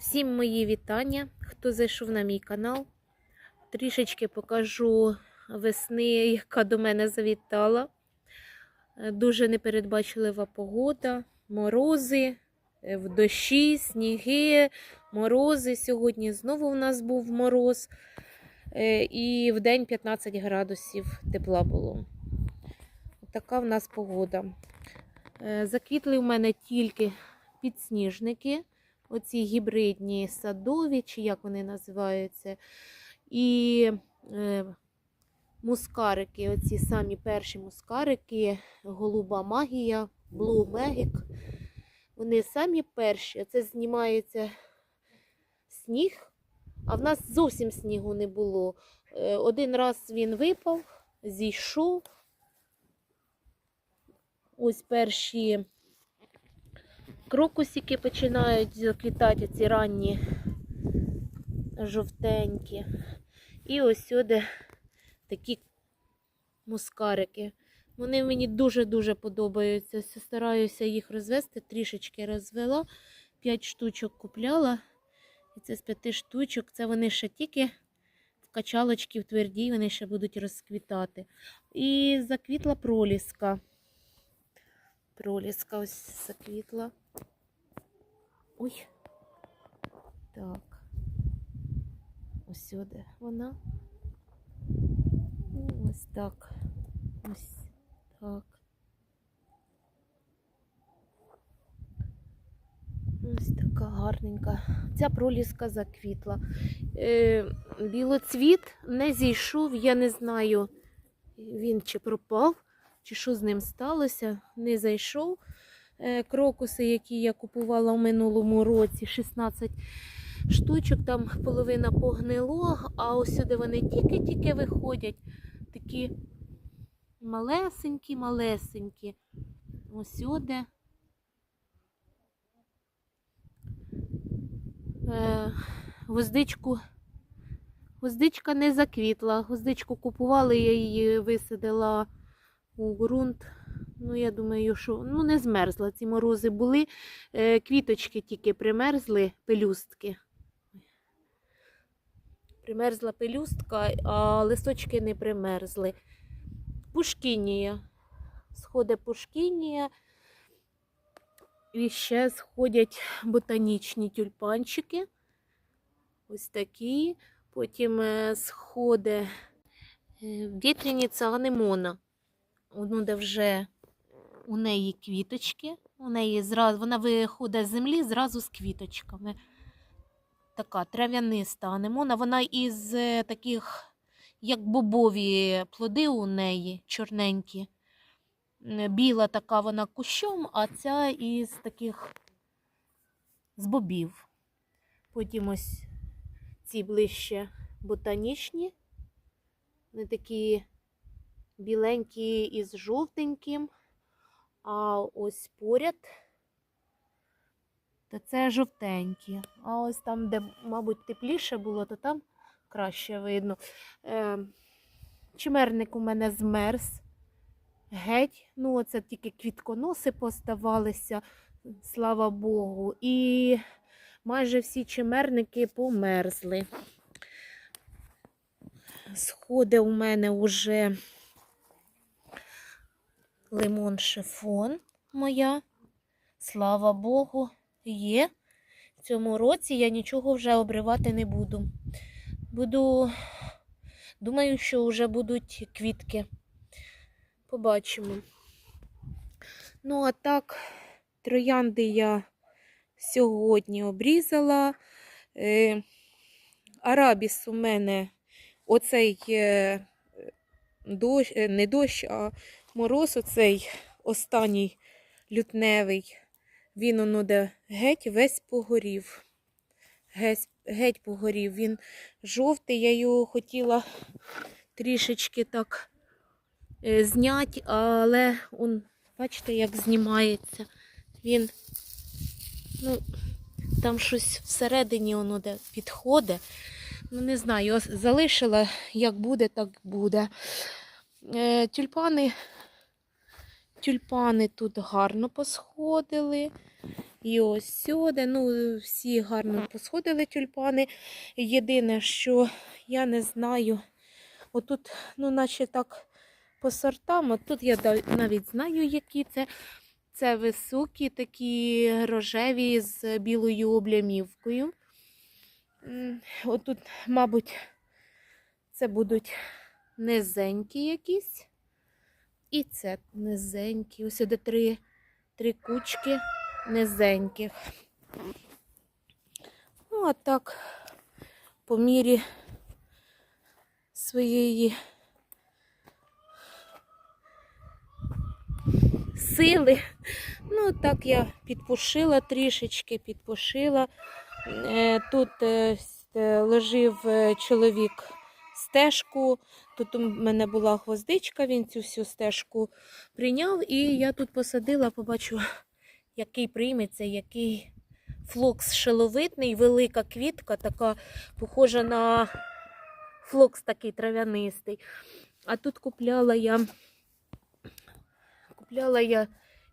Всім мої вітання, хто зайшов на мій канал. Трішечки покажу весни, яка до мене завітала. Е, Дуже непередбачлива погода, морози, е, в дощі, сніги, морози. Сьогодні знову у нас був мороз. Е, І в день 15 градусів тепла було. Така в нас погода. Заквітли в мене тільки підсніжники оці гібридні садові, чи як вони називаються. І е, мускарики, оці самі перші мускарики, голуба магія, Blue Magic. Вони самі перші. Це знімається сніг, а в нас зовсім снігу не було. Е, Один раз він випав, зійшов. Ось перші крокусики починають заквітати ці ранні жовтенькі. І ось сюди такі мускарики. Вони мені дуже-дуже подобаються. Стараюся їх розвести, трішечки розвела. П'ять штучок купляла. І це з п'яти штучок. Це вони ще тільки в качалочки в твердій, вони ще будуть розквітати. І заквітла проліска. Проліска ось заквітла. Ой. Так. Ось сюди вона. Ну, Ось так. Ось так. Ось така гарненька. Ця проліска заквітла. Е, білоцвіт не зійшов, я не знаю, він чи пропав, чи що з ним сталося, не зайшов. Е, крокуси, які я купувала в минулому році, 16 штучок, там половина погнило, а ось сюди вони тільки-тільки виходять. Такі малесенькі, малесенькі. Ось сюди. Е, гвоздичку. Гвоздичка не заквітла. Гвоздичку купували, я її висадила у ґрунт. Ну, я думаю, що ну, не змерзла. Ці морози були. Е, квіточки тільки примерзли, пелюстки. Примерзла пелюстка, а листочки не примерзли. Пушкінія. Сходить пушкінія. І ще сходять ботанічні тюльпанчики. Ось такі. Потім е, сходить е, вітряниця анемона. Воно де вже у неї квіточки. У неї зразу, вона виходить з землі зразу з квіточками. Така трав'яниста анемона. Вона із е, таких, як бобові плоди у неї, чорненькі. Біла така вона кущом, а ця із таких з бобів. Потім ось ці ближче ботанічні. Вони такі біленькі із жовтеньким. А ось поряд, то це жовтенькі. А ось там, де, мабуть, тепліше було, то там краще видно. Е, чимерник у мене змерз. Геть. Ну, оце тільки квітконоси поставалися, слава Богу. І майже всі чимерники померзли. Сходи у мене вже лимон шифон моя. Слава Богу, є. В цьому році я нічого вже обривати не буду. Буду, думаю, що вже будуть квітки. Побачимо. Ну, а так, троянди я сьогодні обрізала. Е, арабіс у мене оцей е, дощ, е, не дощ, а мороз оцей останній лютневий, він оно де геть весь погорів. Геть, геть погорів. Він жовтий, я його хотіла трішечки так е, зняти, але он, бачите, як знімається. Він, ну, там щось всередині воно де підходить. Ну, не знаю, залишила, як буде, так буде. Е, тюльпани, тюльпани тут гарно посходили. І ось сюди. Ну, всі гарно посходили тюльпани. Єдине, що я не знаю, отут, ну, наче так по сортам, от тут я навіть знаю, які це. Це високі, такі рожеві з білою облямівкою. Отут, мабуть, це будуть низенькі якісь. І це низенькі. Ось сюди три, три кучки низеньких. Ну, а так, по мірі своєї сили. Ну, так я підпушила трішечки, підпушила. Е, Тут е, е, лежив чоловік стежку. Тут у мене була гвоздичка, він цю всю стежку прийняв. І я тут посадила, побачу, який прийметься, який флокс шиловидний, велика квітка, така похожа на флокс такий трав'янистий. А тут купляла я купляла я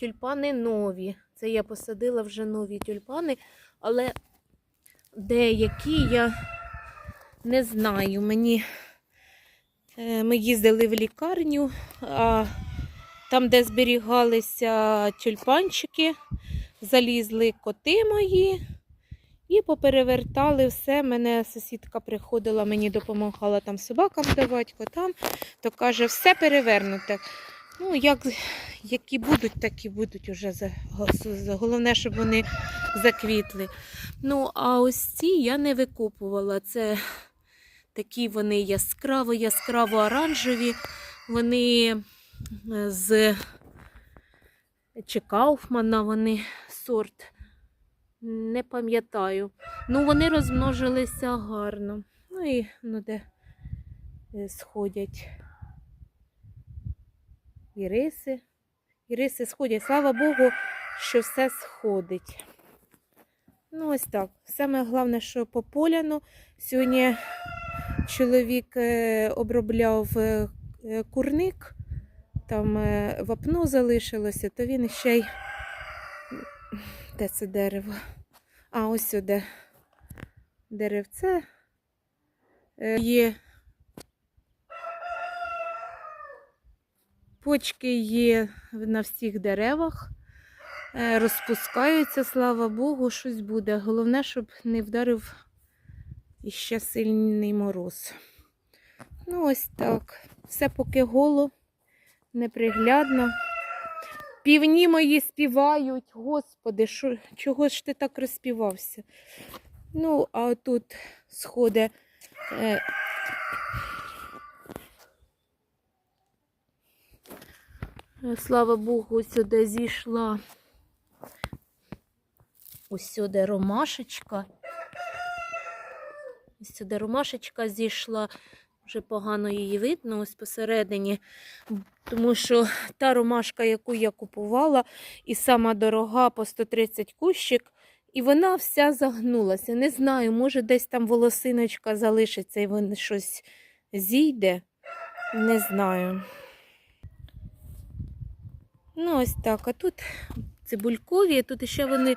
тюльпани нові. Це я посадила вже нові тюльпани, але деякі я не знаю. Мені е, ми їздили в лікарню, а там, де зберігалися тюльпанчики, залізли коти мої і поперевертали все. Мене сусідка приходила, мені допомагала там собакам давати, котам, то каже, все перевернуте. Ну, як, які будуть, такі будуть уже. Головне, щоб вони заквітли. Ну, а ось ці я не викупувала. Це такі вони яскраво, яскраво оранжеві. Вони е, з чи Кауфмана, вони сорт. Не пам'ятаю. Ну, вони розмножилися гарно. Ну і ну, де е, сходять іриси. Іриси сходять. Слава Богу, що все сходить. Ну, ось так. Саме головне, що по поляну. Сьогодні чоловік е, обробляв е, е, курник, там вапно залишилося, то він ще й. Де це дерево? А, ось сюди деревце. Є почки є на всіх деревах. Розпускаються, слава Богу, щось буде. Головне, щоб не вдарив іще сильний мороз. Ну, ось так. Все поки голо, неприглядно. Півні мої співають. Господи, що, чого ж ти так розспівався? Ну, а тут сходи. Е, слава Богу, сюди зійшла. Ось сюди ромашечка. Ось сюди ромашечка зійшла. Вже погано її видно ось посередині, тому що та ромашка, яку я купувала, і сама дорога по 130 кущик, і вона вся загнулася. Не знаю, може десь там волосиночка залишиться і воно щось зійде. Не знаю. Ну, ось так. А тут цибулькові, тут ще вони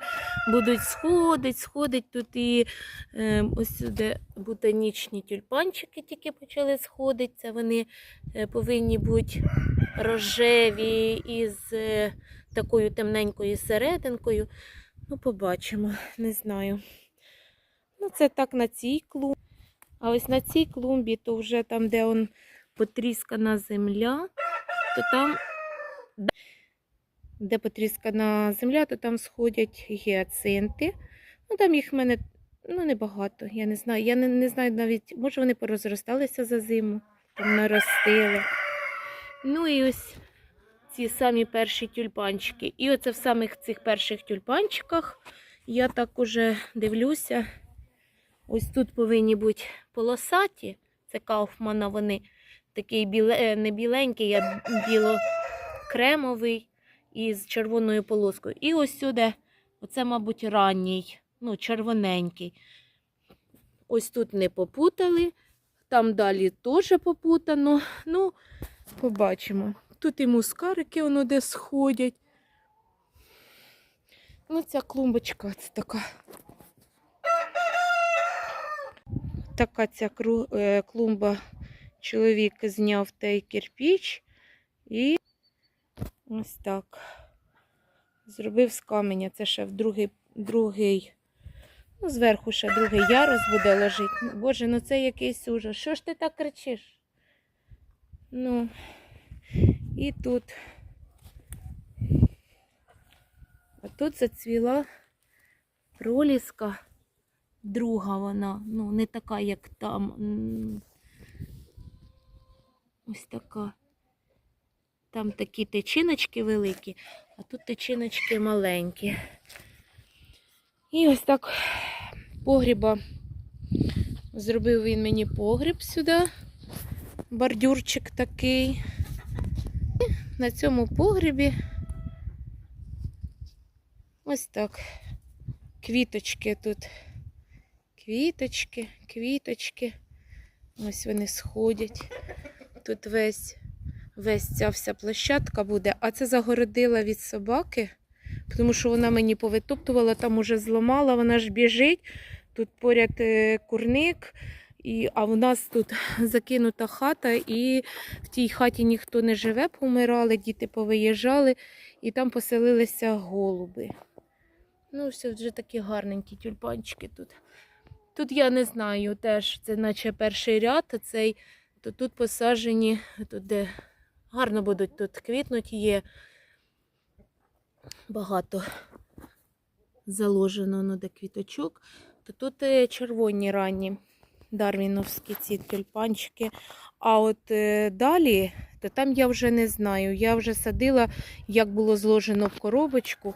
будуть сходить, сходить. Тут і е, ось сюди ботанічні тюльпанчики тільки почали сходити. Це вони е, повинні бути рожеві із е, такою темненькою серединкою. Ну, побачимо, не знаю. Ну, це так на цій клумбі. А ось на цій клумбі, то вже там, де он потріскана земля, то там де потріскана земля, то там сходять гіацинти. Ну, там їх в мене ну, небагато. Я не знаю. Я не, не знаю навіть, може вони порозросталися за зиму, там наростили. Ну і ось ці самі перші тюльпанчики. І оце в самих цих перших тюльпанчиках я так уже дивлюся. Ось тут повинні бути полосаті. Це Кауфмана, вони такий біле, не біленький, а біло-кремовий із червоною полоскою. І ось сюди, оце, мабуть, ранній, ну, червоненький. Ось тут не попутали, там далі теж попутано. Ну, побачимо. Тут і мускарики воно де сходять. Ну, ця клумбочка це така. Така ця е, клумба. Чоловік зняв той кирпіч і ось так. Зробив з каменя. Це ще в другий, другий ну, зверху ще другий ярус буде лежить. Боже, ну це якийсь ужас. Що ж ти так кричиш? Ну, і тут. А тут зацвіла проліска. Друга вона, ну, не така, як там. Ось така. Там такі тичиночки великі, а тут тичиночки маленькі. І ось так погріба. Зробив він мені погріб сюди. Бордюрчик такий. І на цьому погрібі ось так. Квіточки тут. Квіточки, квіточки. Ось вони сходять. Тут весь, весь ця вся площадка буде, а це загородила від собаки, тому що вона мені повитоптувала, там уже зламала, вона ж біжить. Тут поряд е, курник, і, а в нас тут закинута хата, і в тій хаті ніхто не живе, помирали, діти повиїжджали, і там поселилися голуби. Ну, все вже такі гарненькі тюльпанчики тут. Тут я не знаю, теж це наче перший ряд, а цей, то тут посаджені, тут де гарно будуть тут квітнуть, є багато заложено ну, де квіточок. То тут е, червоні ранні дарвіновські ці тюльпанчики. А от е, далі, то там я вже не знаю. Я вже садила, як було зложено в коробочку.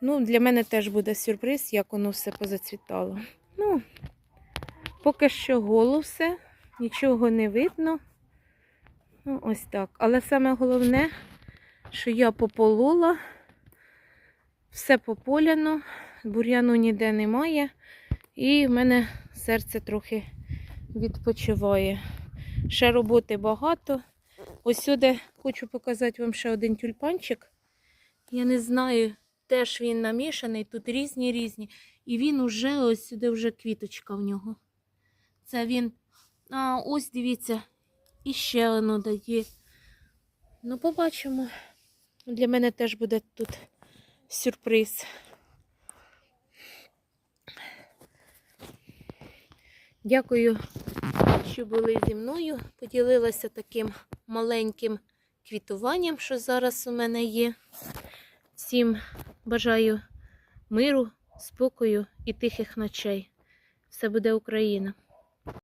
Ну, для мене теж буде сюрприз, як воно все позацвітало. Ну, поки що голо нічого не видно. Ну, ось так. Але саме головне, що я пополола, все пополяно, бур'яну ніде немає. І в мене серце трохи відпочиває. Ще роботи багато. Ось сюди хочу показати вам ще один тюльпанчик. Я не знаю, теж він намішаний, тут різні різні. І він уже ось сюди вже квіточка в нього. Це він. А ось дивіться, і ще воно дає. Ну, побачимо. Для мене теж буде тут сюрприз. Дякую, що були зі мною. Поділилася таким маленьким квітуванням, що зараз у мене є. Всім бажаю миру, спокою і тихих ночей. Все буде Україна!